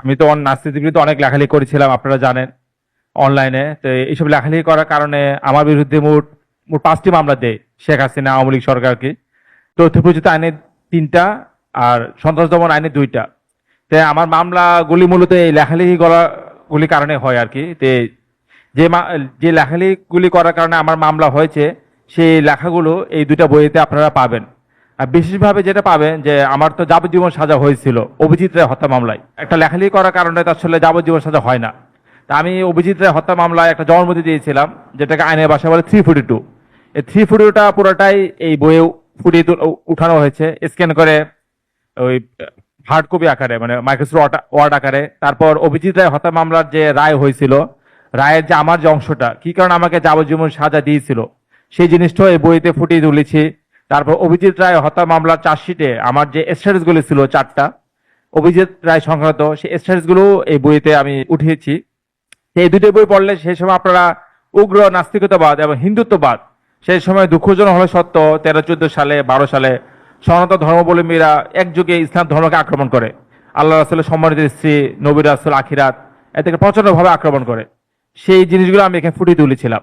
আমি তো নাস্তিকের বিরুদ্ধে অনেক লেখালেখি করেছিলাম, আপনারা জানেন, অনলাইনে। তো এইসব লেখালেখি করার কারণে আমার বিরুদ্ধে মোট মোট পাঁচটি মামলা দেয় শেখ হাসিনা, আওয়ামী লীগ সরকারকে। তথ্য প্রযুক্তি আইনে তিনটা আর সন্ত্রাস দমন আইনে দুইটা। তো আমার মামলাগুলি মূলত এই লেখালেখি করাগুলি কারণে হয় আর কি। তে যে যে লেখালেখিগুলি করার কারণে আমার মামলা হয়েছে, সেই লেখাগুলো এই দুইটা বইতে আপনারা পাবেন। বিশেষভাবে যেটা পাবেন যে আমার তো যাবজ্জীবন সাজা হয়েছিল অভিজিৎ রায় হত্যা মামলায়। একটা লেখালেখি করার কারণে তার আসলে যাবজ্জীবন সাজা হয় না। তা আমি অভিজিৎ রায় হত্যা মামলায় একটা জবানবন্দি দিয়েছিলাম যেটাকে আইনের ভাষায় বলে থ্রি ফোর্টি টু এই থ্রি ফোর্টি টুটা পুরোটাই এই বইয়ে ফুটিয়ে উঠানো হয়েছে স্ক্যান করে ওই হার্ড কপি আকারে মানে মাইক্রোসফট ওয়ার্ড আকারে। তারপর অভিজিৎ রায় হত্যা মামলার যে রায় হয়েছিল, রায়ের যে আমার যে অংশটা, কি কারণে আমাকে যাবজ্জীবন সাজা দিয়েছিল, সেই জিনিসটাও এই বইতে ফুটিয়ে তুলেছি। তারপর অভিজিৎ রায় হত্যা মামলার চার্জশিটে আমার যে স্ট্যাটাসগুলো ছিল চারটা, অভিজিৎ রায় সংক্রান্ত সেই স্ট্যাটাসগুলো এই বইতে আমি উঠিয়েছি। এই দুটো বই পড়লে সেই সময় আপনারা উগ্র নাস্তিকতাবাদ এবং হিন্দুত্ববাদ, সেই সময় দুঃখজনক হলে সত্য, তেরো, চোদ্দ সালে, বারো সালে সনাতন ধর্মাবলম্বীরা একযুগে ইসলাম ধর্মকে আক্রমণ করে। আল্লাহ রাসুলের সম্মানিত স্ত্রী, নবী রাসুল আখিরাত এতে প্রচন্ডভাবে আক্রমণ করে। সেই জিনিসগুলো আমি এখানে ফুটিয়ে তুলেছিলাম।